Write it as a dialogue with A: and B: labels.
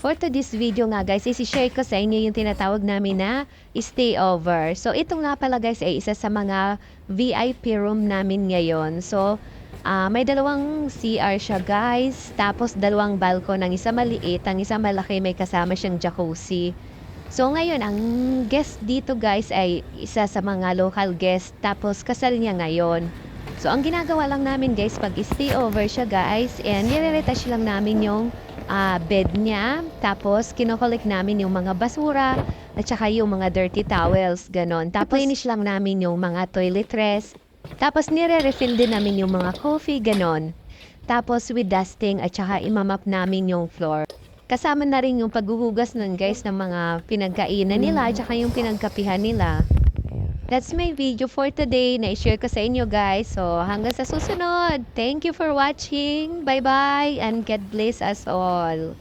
A: For today's video nga guys, isi-share ko sa inyo yung tinatawag namin na stay over. So ito nga pala guys ay isa sa mga VIP room namin ngayon. So ah, may dalawang CR siya guys, tapos dalawang balcony, ang isa maliit, ang isa malaki, may kasama siyang jacuzzi. So ngayon, ang guest dito guys ay isa sa mga local guest, tapos kasal niya ngayon. So ang ginagawa lang namin guys, pag stay over siya guys, and nire-retouch lang namin yung ah, bed niya, tapos kinokollect namin yung mga basura, at saka yung mga dirty towels, ganon. Tapos finish lang namin yung mga toiletries, tapos nire-refill din namin yung mga coffee, ganon. Tapos with dusting at saka imamap namin yung floor. Kasama na rin yung paghuhugas nun guys ng mga pinagkainan nila at saka yung pinagkapihan nila. That's my video for today na i-share ko sa inyo guys. So hanggang sa susunod. Thank you for watching. Bye-bye and God bless us all.